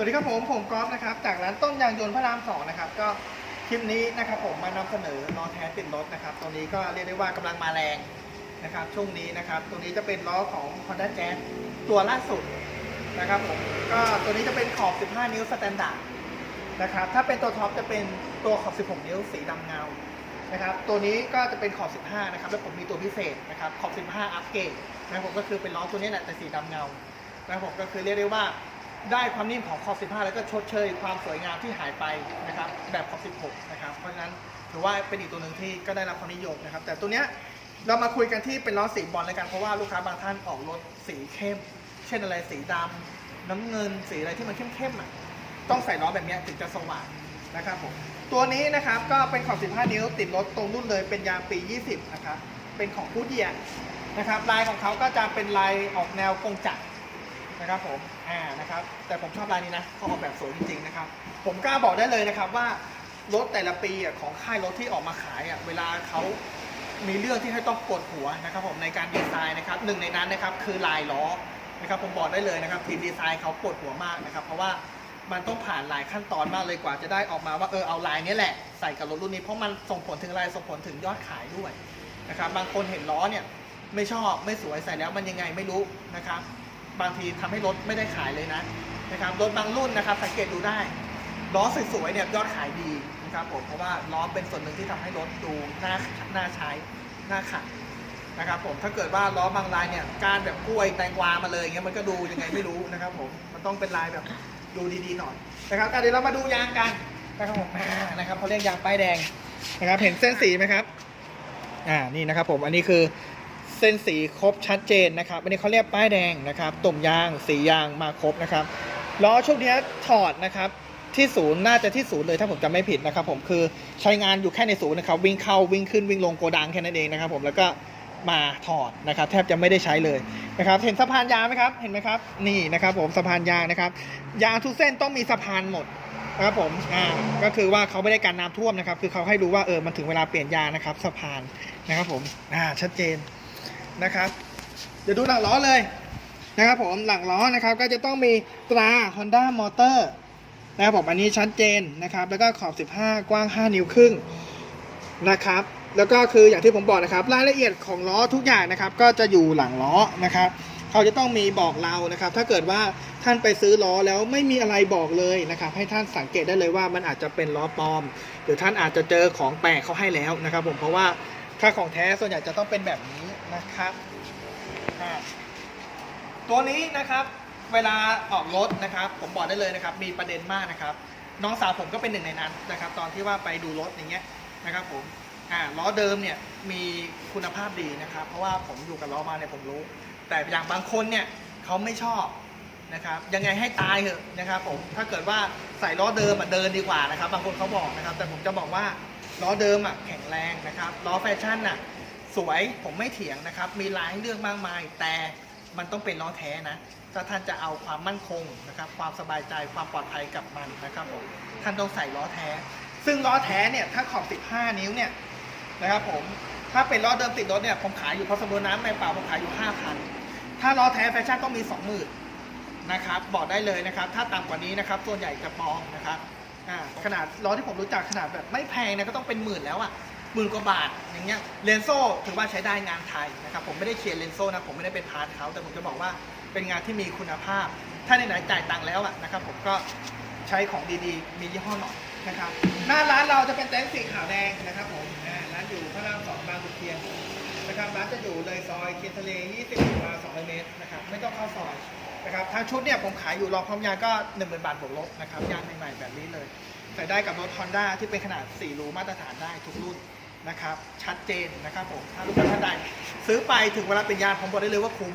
สวัสดีครับผมผมกอล์ฟนะครับจากร้านต้นยางยนต์พระรามสองนะครับก็คลิปนี้นะครับผมมานำเสนอล้อแท้ติดรถนะครับตัวนี้ก็เรียกได้ว่ากำลังมาแรงนะครับช่วงนี้นะครับตัวนี้จะเป็นล้อของ Honda Jazz ตัวล่าสุดนะครับผมก็ตัวนี้จะเป็นขอบ 15 นิ้วสแตนดาร์ดนะครับถ้าเป็นตัวท็อปจะเป็นตัวขอบ 16 นิ้วสีดำเงานะครับตัวนี้ก็จะเป็นขอบ 15 นะครับแล้วผมมีตัวพิเศษนะครับขอบ 15 อัปเกรดนะครับผมก็คือเป็นล้อตัวนี้แหละแต่สีดำเงานะครับผมก็คือเรียกได้ว่า ได้ความนิ่มของขอบ 15 แล้วก็ชดเชยความสวยงามที่หายไปนะครับแบบขอบ 16 นะครับ เพราะฉะนั้นถือว่าเป็นอีกตัวหนึ่งที่ก็ได้รับความนิยมนะครับ แต่ตัวเนี้ยเรามาคุยกันที่เป็นล้อสีบอลเลยกันเพราะว่าลูกค้าบางท่านออกรถสีเข้ม เช่นอะไรสีดำน้ำเงินสีอะไรที่มันเข้มๆอะต้องใส่ล้อแบบเนี้ยถึงจะสว่างนะครับผมตัวนี้นะครับก็เป็นขอบ 15 นิ้วติดรถตรงรุ่นเลยเป็นยางปี 20 นะครับเป็นของผู้เดียนะครับลายของเขาก็จะเป็นลายออกแนวกงจักร นะครับผมอ่านะครับ แต่ผมชอบลายนี้นะเขาออกแบบสวยจริงๆนะครับ ผมกล้าบอกได้เลยนะครับว่ารถแต่ละปีของค่ายรถที่ออกมาขายเวลาเขามีเรื่องที่ให้ต้องปวดหัวนะครับผมในการดีไซน์นะครับหนึ่งในนั้นนะครับคือลายล้อนะครับผมบอกได้เลยนะครับทีมดีไซน์เขาปวดหัวมากนะครับ เพราะว่ามันต้องผ่านหลายขั้นตอนมากเลยกว่าจะได้ออกมาว่าเออเอาลายนี้แหละใส่กับรถรุ่นนี้เพราะมันส่งผลถึงอะไรส่งผลถึงยอดขายด้วยนะครับบางคนเห็นล้อเนี่ยไม่ชอบไม่สวยใส่แล้วมันยังไงไม่รู้นะครับ บางทีทำให้รถไม่ได้ขายเลยนะนะครับรถบางรุ่นนะครับ สังเกตดูได้ล้อสวยๆเนี่ยยอดขายดีนะครับผมเพราะว่าล้อเป็นส่วนหนึ่งที่ทำให้รถดูน่าน่าใช้น่าขับนะครับผมถ้าเกิดว่าล้อบางลายเนี่ยการแบบกล้วยแตงกวามาเลยเงี้ยมันก็ดูยังไงไม่รู้นะครับผมมันต้องเป็นลายแบบดูดีๆหน่อยนะครับเดี๋ยวเรามาดูยางกันนะครับผมนะครับเขาเรียกยางป้ายแดงนะครับ เห็นเส้นสีไหมครับอ่านี่นะครับผมอันนี้คือ เส้นสีครบชัดเจนนะครับอันนี้เขาเรียกป้ายแดงนะครับตุ่มยางสียางมาครบนะครับล้อชุดเนี้ถอดนะครับที่ศูนย์น่าจะที่ศูนย์เลยถ้าผมจำไม่ผิดนะครับผมคือใช้งานอยู่แค่ในศูนย์นะครับวิ่งเข้าวิ่งขึ้นวิ่งลงโกดังแค่นั้นเองนะครับผมแล้วก็มาถอดนะครับแทบจะไม่ได้ใช้เลยนะครับเห็นสะพานยางไหมครับเห็นไหมครับนี่นะครับผมสะพานยางนะครับยางทุกเส้นต้องมีสะพานหมดนะครับผมอ่าก็คือว่าเขาไม่ได้การน้ำท่วมนะครับ คือเขาให้รู้ว่าเออมันถึงเวลาเปลี่ยนยางนะครับสะพานนะครับผมอ่าชัดเจน นะครับ เดี๋ยวดูหลังล้อเลยนะครับผมหลังล้อนะครับก็จะต้องมีตรา Honda Motor นะครับผมอันนี้ชัดเจนนะครับ แล้วก็ขอบ 15 กว้าง 5 นิ้วครึ่งนะครับ แล้วก็คืออย่างที่ผมบอกนะครับ รายละเอียดของล้อทุกอย่างนะครับ ก็จะอยู่หลังล้อนะครับเขาจะต้องมีบอกเรานะครับ ถ้าเกิดว่าท่านไปซื้อล้อแล้วไม่มีอะไรบอกเลยนะครับ ให้ท่านสังเกตได้เลยว่ามันอาจจะเป็นล้อปลอม หรือท่านอาจจะเจอของแปลกเขาให้แล้วนะครับ ผมเพราะว่าถ้าของแท้ส่วนใหญ่จะต้องเป็นแบบนี้ นะครับ ตัวนี้นะครับเวลาออกรถนะครับ ผมบอกได้เลยนะครับ มีประเด็นมากนะครับ น้องสาวผมก็เป็นหนึ่งในนั้นนะครับ ตอนที่ว่าไปดูรถอย่างเงี้ยนะครับ ผมอ่าล้อเดิมเนี่ยมีคุณภาพดีนะครับ เพราะว่าผมอยู่กับล้อมาเนี่ยผมรู้ แต่อย่างบางคนเนี่ยเขาไม่ชอบนะครับยังไงให้ตายเถอะนะครับผมถ้าเกิดว่าใส่ล้อเดิมอะเดินดีกว่านะครับ บางคนเขาบอกนะครับ แต่ผมจะบอกว่าล้อเดิมอะแข็งแรงนะครับล้อแฟชั่นอะ สวยผมไม่เถียงนะครับ มีลายให้เลือกมากมาย แต่มันต้องเป็นล้อแท้นะ ถ้าท่านจะเอาความมั่นคงนะครับ ความสบายใจความปลอดภัยกับมันนะครับผมท่านต้องใส่ล้อแท้ ซึ่งล้อแท้เนี่ยถ้าขอบ 15 นิ้วเนี่ยนะครับผมถ้าเป็นล้อเดิมติดรถเนี่ยผมขายอยู่พอสมบูรณ์น้ำในป่าผมขายอยู่ 5,000 ถ้าล้อแท้แฟชั่นต้องมี 20,000นะครับบอกได้เลยนะครับ ถ้าต่ำกว่านี้นะครับส่วนใหญ่จะปลอมนะครับขนาดล้อที่ผมรู้จักขนาดแบบไม่แพงนะก็ต้องเป็นหมื่นแล้วอะ หมื่นกว่าบาทอย่างเงี้ยเลนโซ่ถือว่าใช้ได้งานไทยนะครับผมไม่ได้เชียร์เลนโซ่นะผมไม่ได้เป็นพาร์ทเขาแต่ผมจะบอกว่าเป็นงานที่มีคุณภาพ ถ้าในไหนจ่ายตังค์แล้วอะนะครับผมก็ใช้ของดีๆ มียี่ห้อหน่อยนะครับหน้าร้านเราจะเป็นเต็นท์สีขาวแดงนะครับผมร้านอยู่พระรามสองบางขุนเทียนนะครับร้านจะอยู่เลยซอยเคียนทะเล 20มา200 เมตรนะครับไม่ต้องเข้าซอยนะครับทางชุดเนี่ยผมขายอยู่รองพร้อมยางก็1 0,000 บาทบวกลบนะครับยางใหม่ๆแบบนี้เลยใส่ได้กับรถ Honda ที่เป็นขนาด 4 รูมาตรฐานได้ทุกรุ่น นะครับ ชัดเจนนะครับผมถ้าลูกค้าท่านใดซื้อไปถึงเวลาเป็นยางผมบอกได้เลยว่าคุ้ม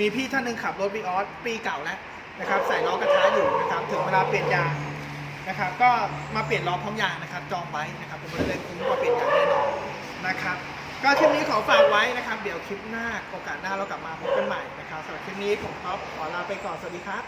มีพี่ท่านหนึ่งขับรถวีออสปีเก่าแล้วนะครับ ใส่ล้อกระทะอยู่นะครับถึงเวลาเปลี่ยนยางนะครับ ก็มาเปลี่ยนล้อพร้อมยางนะครับ จองไว้นะครับผมบอกได้เลยคุ้มกว่าเปลี่ยนยางแน่นอนนะครับก็คลิปนี้ขอฝากไว้นะครับ เดี๋ยวคลิปหน้าโอกาสหน้าเรากลับมาพบกันใหม่นะครับสำหรับคลิปนี้ผมท็อปขอลาไปก่อนสวัสดีครับ